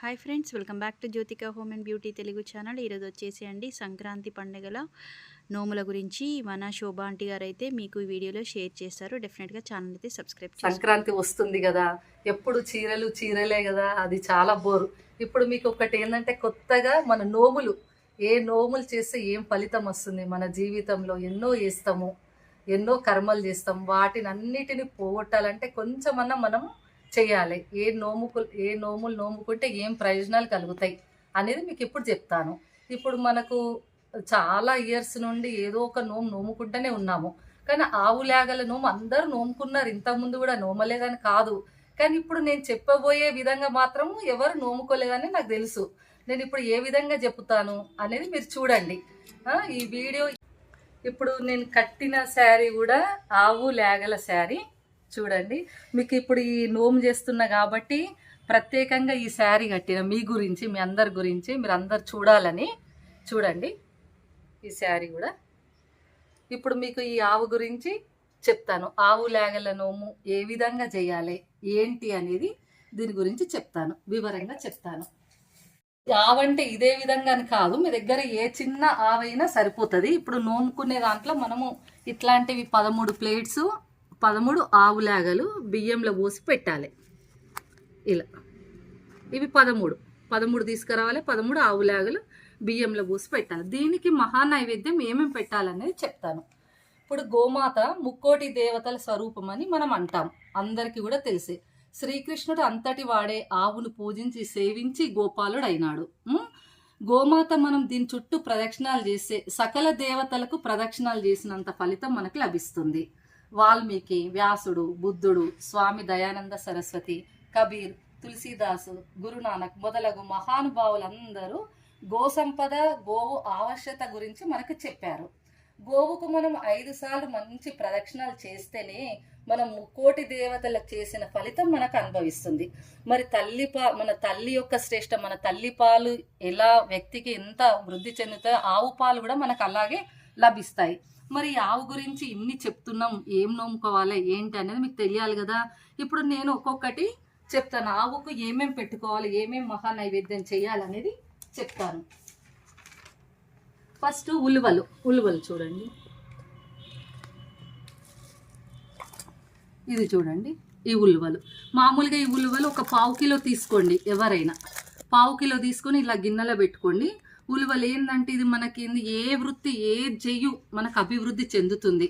Hi friends welcome back to Jyothika home and beauty Telugu channel. ఈరోజు వచ్చేసి అండి సంక్రాంతి పండుగల నోముల గురించి. మన శోభా ఆంటీ గారు అయితే మీకు ఈ వీడియోలో షేర్ చేస్తారు. డెఫినెట్గా ఛానల్ అయితే సబ్స్క్రైబ్ సంక్రాంతి వస్తుంది కదా ఎప్పుడు చీరలు చీరలే కదా అది చాలా బోరు. ఇప్పుడు మీకు ఒకటి ఏంటంటే కొత్తగా మన నోములు ఏ నోములు చేస్తే ఏం ఫలితం వస్తుంది? మన జీవితంలో ఎన్నో చేస్తాము ఎన్నో కర్మలు చేస్తాం వాటిని అన్నిటిని పోగొట్టాలంటే కొంచెమన్నా మనం చేయాలి ఏ నోముకు ఏ నోములు నోముకుంటే ఏం ప్రయోజనాలు కలుగుతాయి అనేది మీకు ఇప్పుడు చెప్తాను. ఇప్పుడు మనకు చాలా ఇయర్స్ నుండి ఏదో ఒక నోము నోముకుంటూనే ఉన్నాము. కానీ ఆవు లేగల నోము అందరూ నోముకున్నారు. ఇంతకుముందు కూడా నోమలేదని కాదు. కానీ ఇప్పుడు నేను చెప్పబోయే విధంగా మాత్రం ఎవరు నోముకోలేదని నాకు తెలుసు. నేను ఇప్పుడు ఏ విధంగా చెప్తాను అనేది మీరు చూడండి. ఈ వీడియో ఇప్పుడు నేను కట్టిన శారీ కూడా ఆవు లేగల శారీ. చూడండి. మీకు ఇప్పుడు ఈ నోము చేస్తున్నా కాబట్టి ప్రత్యేకంగా ఈ శారీ కట్టిన మీ గురించి మీ అందరి గురించి మీరు అందరు చూడాలని చూడండి. ఈ శారీ కూడా. ఇప్పుడు మీకు ఈ ఆవు గురించి చెప్తాను. ఆవు లేగల నోము ఏ విధంగా చేయాలి ఏంటి అనేది దీని గురించి చెప్తాను. వివరంగా చెప్తాను. ఆవంటే ఇదే విధంగా అని కాదు మీ దగ్గర ఏ చిన్న ఆవైనా సరిపోతుంది. ఇప్పుడు నోముకునే దాంట్లో మనము ఇట్లాంటివి పదమూడు ప్లేట్స్ పదమూడు ఆవులాగలు బియ్యంలో పోసి పెట్టాలి. ఇలా. ఇవి పదమూడు. పదమూడు తీసుకురావాలి పదమూడు ఆవులాగలు బియ్యంలో పోసి పెట్టాలి. దీనికి మహా నైవేద్యం ఏమేమి పెట్టాలనేది చెప్తాను. ఇప్పుడు గోమాత ముక్కోటి దేవతల స్వరూపం అని మనం అంటాం. అందరికీ కూడా తెలిసే. శ్రీకృష్ణుడు అంతటి వాడే ఆవును పూజించి సేవించి గోపాలుడు అయినాడు గోమాత మనం దీని చుట్టూ ప్రదక్షిణాలు చేస్తే సకల దేవతలకు ప్రదక్షిణాలు చేసినంత ఫలితం మనకు లభిస్తుంది. వాల్మీకి వ్యాసుడు బుద్ధుడు స్వామి దయానంద సరస్వతి కబీర్ తులసీదాసు గురునానక్ మొదలగు మహానుభావులందరూ గో సంపద గోవు ఆవశ్యత గురించి మనకు చెప్పారు. గోవుకు మనం ఐదు సార్లు మంచి ప్రదక్షిణాలు చేస్తేనే మనం ముక్కోటి దేవతలకు చేసిన ఫలితం మనకు అనుభవిస్తుంది. మరి తల్లి పా మన తల్లి యొక్క శ్రేష్ట మన తల్లి పాలు ఎలా వ్యక్తికి ఎంత వృద్ధి చెందుతాయో ఆవు పాలు కూడా మనకు అలాగే లభిస్తాయి. మరి ఆవు గురించి ఇన్ని చెప్తున్నాం ఏం నోముకోవాలి ఏంటి అనేది మీకు తెలియాలి కదా. ఇప్పుడు నేను ఒక్కొక్కటి చెప్తాను. ఆవుకు ఏమేం పెట్టుకోవాలి ఏమేం మహా నైవేద్యం చేయాలనేది చెప్తాను. ఫస్ట్ ఉలువలు. ఉలువలు చూడండి. ఇది చూడండి. ఈ ఉలువలు. మామూలుగా ఈ ఉలువలు ఒక పావు కిలో తీసుకోండి ఎవరైనా. పావు కిలో తీసుకొని ఇలా గిన్నెలో పెట్టుకోండి. ఉలువలు ఏంటంటే ఇది మనకి ఏంది? ఏ వృత్తి ఏ చెయ్యు మనకు అభివృద్ధి చెందుతుంది.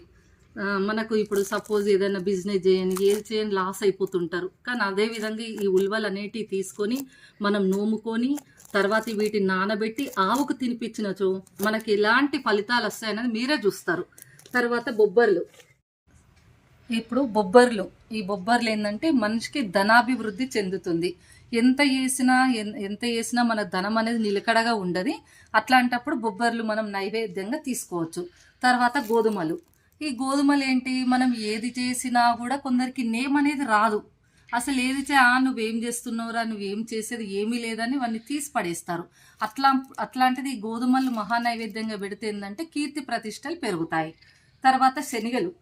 మనకు ఇప్పుడు సపోజ్ ఏదైనా బిజినెస్ చేయని ఏది చేయని లాస్ అయిపోతుంటారు. కానీ అదే విధంగా ఈ ఉల్వలు అనేటివి తీసుకొని మనం నూముకొని తర్వాత వీటిని నానబెట్టి ఆవుకు తినిపించినచో మనకి ఎలాంటి ఫలితాలు వస్తాయనేది మీరే చూస్తారు. తర్వాత బొబ్బర్లు. ఇప్పుడు బొబ్బర్లు. ఈ బొబ్బర్లు ఏంటంటే మనిషికి ధనాభివృద్ధి చెందుతుంది. ఎంత వేసినా ఎంత వేసినా మన ధనం అనేది నిలకడగా ఉండదు. అట్లాంటప్పుడు బొబ్బర్లు మనం నైవేద్యంగా తీసుకోవచ్చు. తర్వాత గోధుమలు. ఈ గోధుమలు ఏంటి? మనం ఏది చేసినా కూడా కొందరికి నేమ్ అనేది రాదు. అసలు ఏది చే ఆ నువ్వేం చేస్తున్నావురా నువ్వేం చేసేది ఏమీ లేదని వాడిని తీసి పడేస్తారు. అట్లా అట్లాంటిది ఈ గోధుమలు మహానైవేద్యంగా పెడితే ఏంటంటే కీర్తి ప్రతిష్టలు పెరుగుతాయి. తర్వాత శనిగలు.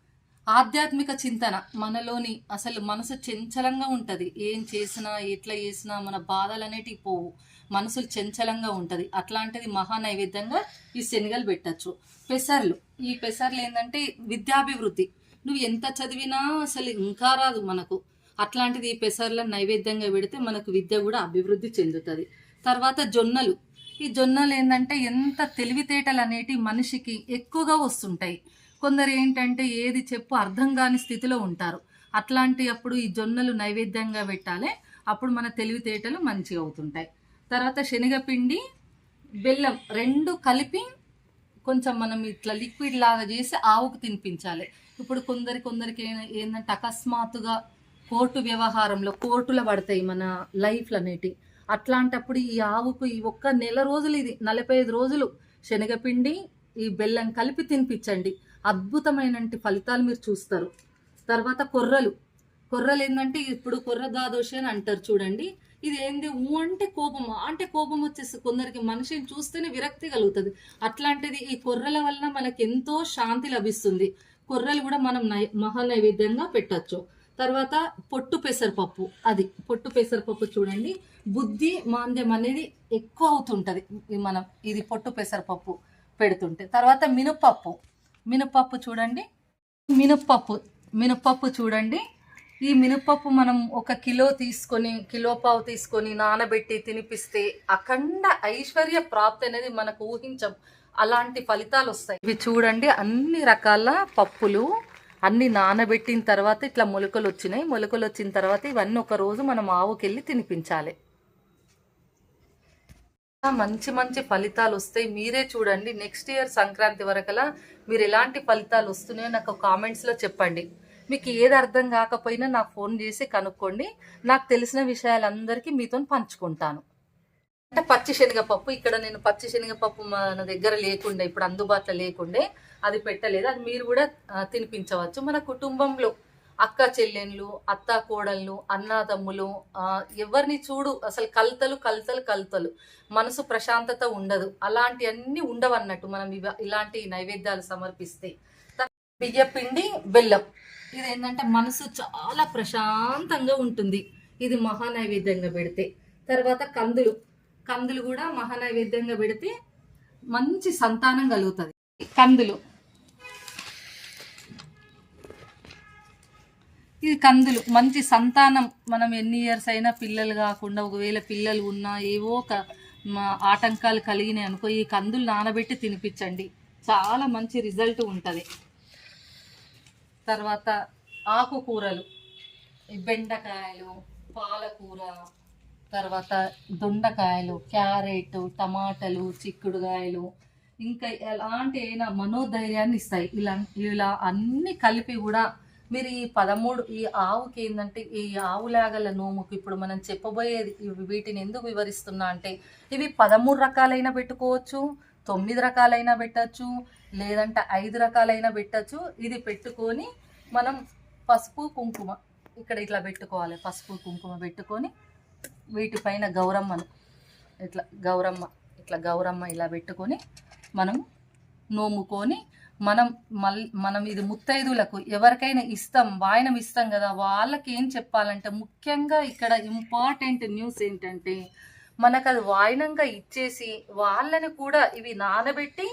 ఆధ్యాత్మిక చింతన మనలోని అసలు మనసు చంచలంగా ఉంటుంది. ఏం చేసినా ఎట్లా చేసినా మన బాధలు అనేటివి పోవు. మనసు చంచలంగా ఉంటుంది. అట్లాంటిది మహా నైవేద్యంగా ఈ శనగలు పెట్టచ్చు. పెసర్లు. ఈ పెసర్లు ఏంటంటే విద్యాభివృద్ధి. నువ్వు ఎంత చదివినా అసలు ఇంకా రాదు మనకు. అట్లాంటిది ఈ పెసర్లను నైవేద్యంగా పెడితే మనకు విద్య కూడా అభివృద్ధి చెందుతుంది. తర్వాత జొన్నలు. ఈ జొన్నలు ఏంటంటే ఎంత తెలివితేటలు అనేటి మనిషికి ఎక్కువగా వస్తుంటాయి. కొందరు ఏంటంటే ఏది చెప్పు అర్థం కాని స్థితిలో ఉంటారు. అట్లాంటి అప్పుడు ఈ జొన్నలు నైవేద్యంగా పెట్టాలి అప్పుడు మన తెలివితేటలు మంచిగా అవుతుంటాయి. తర్వాత శనగపిండి బెల్లం రెండు కలిపి కొంచెం మనం ఇట్లా లిక్విడ్ లాగా చేసి ఆవుకు తినిపించాలి. ఇప్పుడు కొందరి కొందరికి ఏంటంటే అకస్మాత్తుగా కోర్టు వ్యవహారంలో కోర్టులో పడతాయి మన లైఫ్లు అనేటి అట్లాంటప్పుడు ఈ ఆవుకు ఈ ఒక్క నెల రోజులు ఇది నలభై ఐదు రోజులు శనగపిండి ఈ బెల్లం కలిపి తినిపించండి. అద్భుతమైన ఫలితాలు మీరు చూస్తారు. తర్వాత కొర్రలు. కొర్రలు ఏంటంటే ఇప్పుడు కొర్ర దాదోషి అని అంటారు చూడండి. ఇది ఏంది? ఊ అంటే కోపం అంటే కోపం వచ్చేసి కొందరికి మనిషిని చూస్తేనే విరక్తి కలుగుతుంది. అట్లాంటిది ఈ కొర్రల వలన మనకి ఎంతో శాంతి లభిస్తుంది. కొర్రలు కూడా మనం నై మహా నైవేద్యంగా పెట్టచ్చు. తర్వాత పొట్టు పెసరపప్పు. అది పొట్టు పెసరపప్పు చూడండి. బుద్ధి మాంద్యం అనేది ఎక్కువ అవుతుంటది. మనం ఇది పొట్టు పెసరపప్పు పెడుతుంటే. తర్వాత మినపప్పు మినపప్పు చూడండి. మినపప్పు మినపప్పు చూడండి. ఈ మినపప్పు మనం ఒక కిలో తీసుకొని కిలో పావు తీసుకొని నానబెట్టి తినిపిస్తే అఖండ ఐశ్వర్య ప్రాప్తి అనేది మనకు ఊహించం. అలాంటి ఫలితాలు వస్తాయి. ఇవి చూడండి అన్ని రకాల పప్పులు అన్ని నానబెట్టిన తర్వాత ఇట్లా మొలకలు వచ్చినాయి. మొలకలు వచ్చిన తర్వాత ఇవన్నీ ఒక రోజు మనం ఆవుకెళ్ళి తినిపించాలి. మంచి మంచి ఫలితాలు వస్తాయి. మీరే చూడండి. నెక్స్ట్ ఇయర్ సంక్రాంతి వరకలా మీరు ఎలాంటి ఫలితాలు వస్తున్నాయో నాకు కామెంట్స్లో చెప్పండి. మీకు ఏది అర్థం కాకపోయినా నాకు ఫోన్ చేసి కనుక్కోండి. నాకు తెలిసిన విషయాలందరికీ మీతో పంచుకుంటాను. అంటే పచ్చి శనగపప్పు ఇక్కడ నేను పచ్చి శనగపప్పు మన దగ్గర లేకుండే ఇప్పుడు అందుబాటులో లేకుండే అది పెట్టలేదు. అది మీరు కూడా తినిపించవచ్చు. మన కుటుంబంలో అక్క చెల్లెళ్ళు అత్త కోడళ్ళు అన్నాదమ్ములు ఎవరిని చూడు అసలు కలతలు కలతలు కలతలు. మనసు ప్రశాంతత ఉండదు. అలాంటి అన్ని ఉండవన్నట్టు మనం ఇలాంటి నైవేద్యాలు సమర్పిస్తే. బియ్యపిండి బెల్లం. ఇది ఏంటంటే మనసు చాలా ప్రశాంతంగా ఉంటుంది. ఇది మహానైవేద్యంగా పెడితే. తర్వాత కందులు. కందులు కూడా మహానైవేద్యంగా పెడితే మంచి సంతానం కలుగుతుంది. కందులు. ఇది కందులు. మంచి సంతానం. మనం ఎన్ని ఇయర్స్ అయినా పిల్లలు కాకుండా ఒకవేళ పిల్లలు ఉన్నా ఏవో ఒక ఆటంకాలు కలిగినాయి అనుకో ఈ కందులు నానబెట్టి తినిపించండి. చాలా మంచి రిజల్ట్ ఉంటుంది. తర్వాత ఆకుకూరలు. బెండకాయలు పాలకూర తర్వాత దొండకాయలు క్యారెట్ టమాటాలు చిక్కుడుకాయలు. ఇంకా ఎలాంటి అయినా మనోధైర్యాన్ని ఇస్తాయి. ఇలా ఇలా అన్నీ కలిపి కూడా మీరు ఈ పదమూడు ఈ ఆవుకి ఏంటంటే ఈ ఆవులాగల నోముకు ఇప్పుడు మనం చెప్పబోయేది వీటిని ఎందుకు వివరిస్తున్నా అంటే ఇవి పదమూడు రకాలైన పెట్టుకోవచ్చు తొమ్మిది రకాలైనా పెట్టచ్చు లేదంటే ఐదు రకాలైనా పెట్టచ్చు. ఇది పెట్టుకొని మనం పసుపు కుంకుమ ఇక్కడ ఇట్లా పెట్టుకోవాలి. పసుపు కుంకుమ పెట్టుకొని వీటిపైన గౌరమ్మను ఇట్లా గౌరమ్మ ఇట్లా గౌరమ్మ ఇలా పెట్టుకొని మనం నోముకొని మనం మల్ మనం ఇది ముత్తైదులకు ఎవరికైనా ఇస్తాం వాయనం ఇస్తాం కదా వాళ్ళకి ఏం చెప్పాలంటే ముఖ్యంగా ఇక్కడ ఇంపార్టెంట్ న్యూస్ ఏంటంటే మనకు అది వాయనంగా ఇచ్చేసి వాళ్ళని కూడా ఇవి నానబెట్టి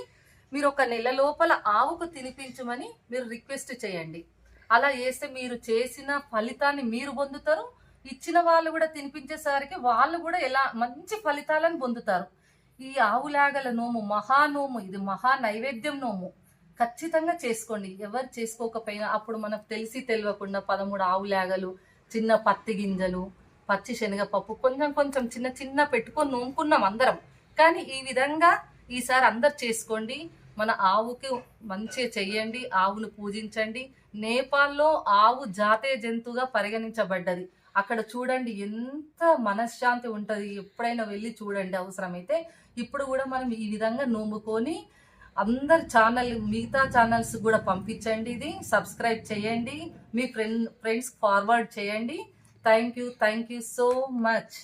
మీరు ఒక నెల లోపల ఆవుకు తినిపించమని మీరు రిక్వెస్ట్ చేయండి. అలా చేస్తే మీరు చేసిన ఫలితాన్ని మీరు పొందుతారు. ఇచ్చిన వాళ్ళు కూడా తినిపించేసరికి వాళ్ళు కూడా ఎలా మంచి ఫలితాలను పొందుతారు. ఈ ఆవులాగల నోము మహానోము ఇది మహా నైవేద్యం నోము. ఖచ్చితంగా చేసుకోండి. ఎవరు చేసుకోకపోయినా అప్పుడు మనకు తెలిసి తెలియకుండా పదమూడు ఆవులేగలు చిన్న పత్తి గింజలు పచ్చి శనగపప్పు కొంచెం కొంచెం చిన్న చిన్న పెట్టుకొని నూముకున్నాం అందరం. కానీ ఈ విధంగా ఈసారి అందరు చేసుకోండి. మన ఆవుకి మంచిగా చెయ్యండి ఆవును పూజించండి. నేపాల్లో ఆవు జాతీయ జంతువుగా పరిగణించబడ్డది. అక్కడ చూడండి ఎంత మనశ్శాంతి ఉంటుంది. ఎప్పుడైనా వెళ్ళి చూడండి అవసరమైతే. ఇప్పుడు కూడా మనం ఈ విధంగా నూముకొని అందరి ఛానల్ మిగతా ఛానల్స్ కూడా పంపించండి ఇది సబ్స్క్రైబ్ చేయండి మీ ఫ్రెండ్ ఫ్రెండ్స్ ఫార్వర్డ్ చేయండి. Thank you thank you so much